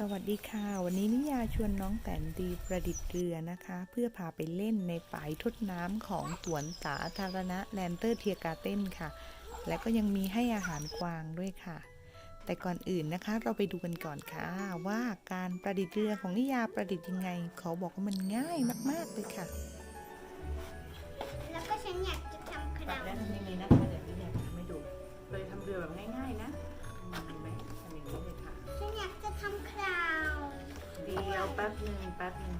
สวัสดีค่ะ วันนี้นิยาชวนน้องแตนดีประดิษฐ์เรือนะคะ เพื่อพาไปเล่นในฝายทดน้ำของสวนสาธารณะแลนเตอร์เทียการ์เต้นค่ะ และก็ยังมีให้อาหารกวางด้วยค่ะ แต่ก่อนอื่นนะคะเราไปดูกันก่อนค่ะ ว่าการประดิษฐ์เรือของนิยาประดิษฐ์ยังไง เขาบอกว่ามันง่ายมากๆเลยค่ะ แล้วก็ฉันอยากจะทำขปรันาบดแล้วทำยังไงนะคะเดี๋ยวนิยาทำให้ดูเลยทำเรือแบบง่ายๆนะ ป๊บหนึ่งแป๊บหนึ่ง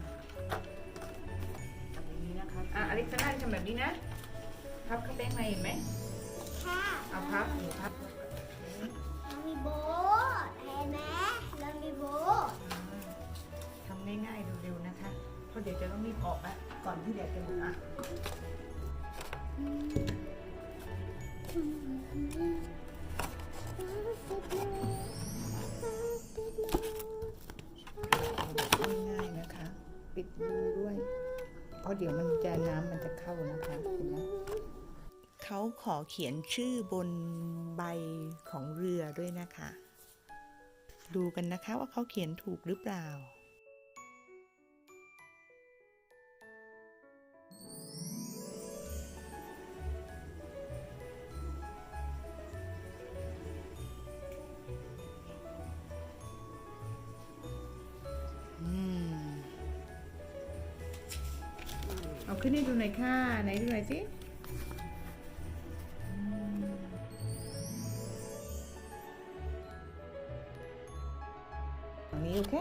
ทำอย่างนี้นะคะอะอเล็กซานดราทำแบบนี้นะ พับเข้าแป้งมาเห็นไหมค่ะเอาพับหนูพับเรามีโบทเห็นไหมเรามีโบททำง่ายๆเร็วๆนะคะ เพราะเดี๋ยวจะต้องรีบออกแล้วก่อนที่แดดจะหมดอะง่ เพราะเดี๋ยวมันจะน้ำมันจะเข้านะคะเห็นไหมเขาขอเขียนชื่อบนใบของเรือด้วยนะคะ ดูกันนะคะว่าเขาเขียนถูกหรือเปล่า ขึ้นให้ดูหน่อยค่ะ ไหนดูหน่อยสิอืมฝั่งนี้โอเค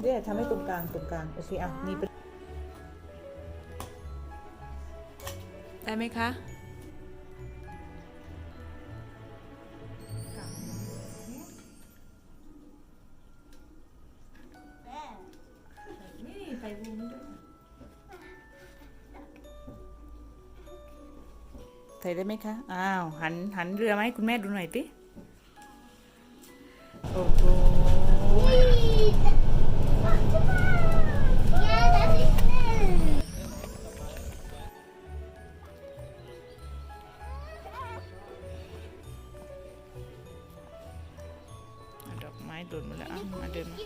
เดี๋ยวทำให้ตรงกลางตรงกลาง โอเค อะมีไปได้ไหมคะ ส่ได้ไหมคะ อ้าว หันหันเรือมาให้คุณแม่ดูหน่อยสิโอ้โหดอกไม้โดนหมดแล้วมาเดินมา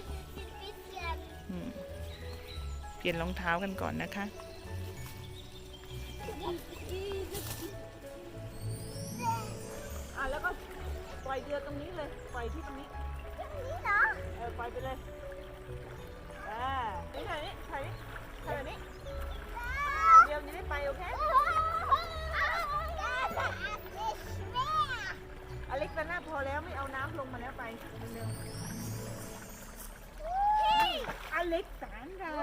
เปลี่ยนรองเท้ากันก่อนนะคะอะ แล้วก็ปล่อยเรือตรงนี้เลย ปล่อยที่ตรงนี้ นี่เนาะเออปล่อยไปเลย อ่านี่ถ่ายนี่ถ่ายนี่ถ่ายแบบนี้ เดี๋ยวจะได้ไปโอเค อเล็กซานดราพอแล้วไม่เอาน้ำลงมาแล้วไปเร็วๆอเล็กซานดราโ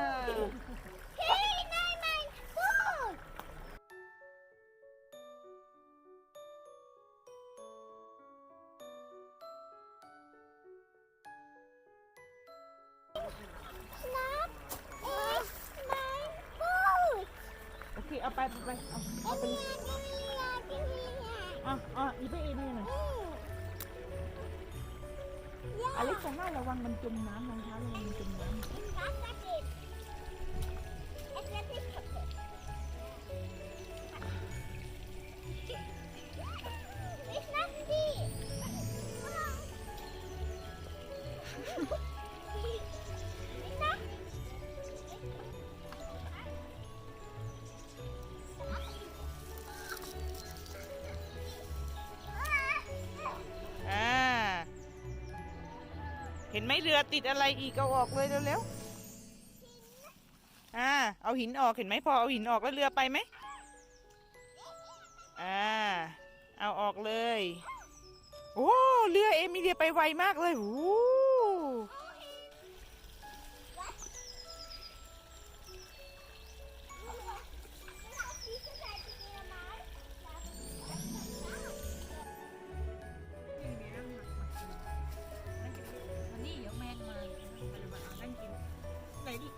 ไปเอาไปเอาเอาไปอะอะอีไปเอนี่หน่อยอเล็กซานดราระวังมันจมน้ำรองเท้าระวังมันจม เรือติดอะไรอีกเอาออกเลยเร็วๆอ่า เอาหินออกเห็นไหมพอเอาหินออกแล้วเรือไปไหมอ่า เอาออกเลย โอ้ เรือเอมิเลียไปไวมากเลยโอ้ ไหนดิ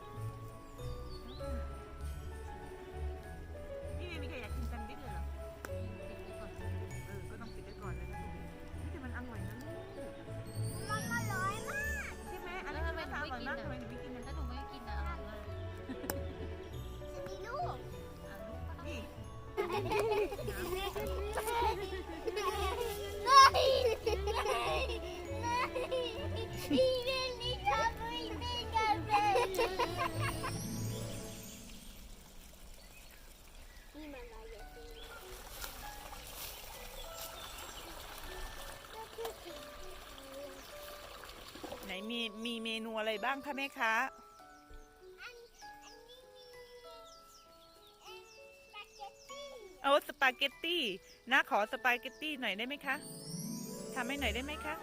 มีมีเมนูอะไรบ้างคะแม่คะเอาสปาเกตตี้นะขอสปาเกตตี้หน่อยได้ไหมคะทำให้หน่อยได้ไหมคะ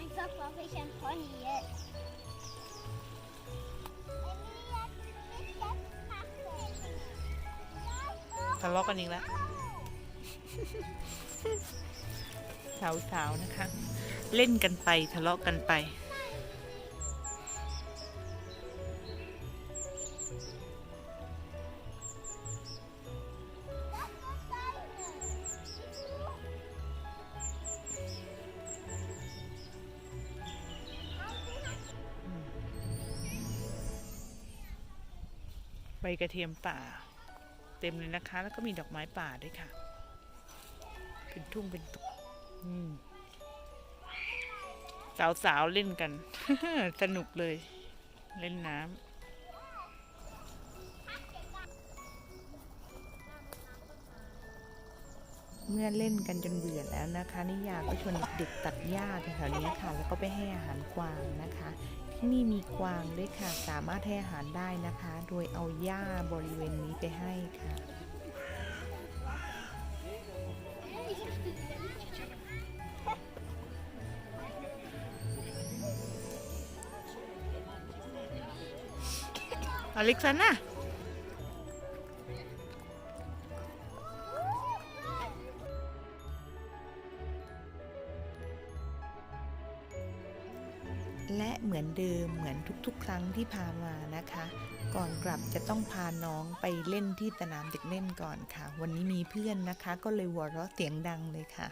Ein Kopf brauche ich ein Pony jetzt. Emilia, ทะเลาะกันอีกแล้ว สาวๆนะคะ เล่นกันไปทะเลาะกันไป ใบกระเทียมป่า เต็มเลยนะคะ แล้วก็มีดอกไม้ป่าด้วยค่ะ เป็นทุ่งเป็นตุอืมสาวๆเล่นกัน สนุกเลย เล่นน้ำเมื่อเล่นกันจนเบื่อแล้วนะคะ นิยาก็ชวนเด็กตัดหญ้าแถวนี้ค่ะ แล้วก็ไปให้อาหารกวางนะคะที่นี่มีกวางด้วยค่ะ สามารถให้อาหารได้นะคะ โดยเอาหญ้าบริเวณนี้ไปให้ค่ะ อเล็กซาน่าและเหมือนเดิมเหมือนทุกๆ ครั้งที่พามานะคะ ก่อนกลับจะต้องพาน้องไปเล่นที่สนามเด็กเล่นก่อนค่ะ วันนี้มีเพื่อนนะคะ ก็เลยหัวเราะเสียงดังเลยค่ะ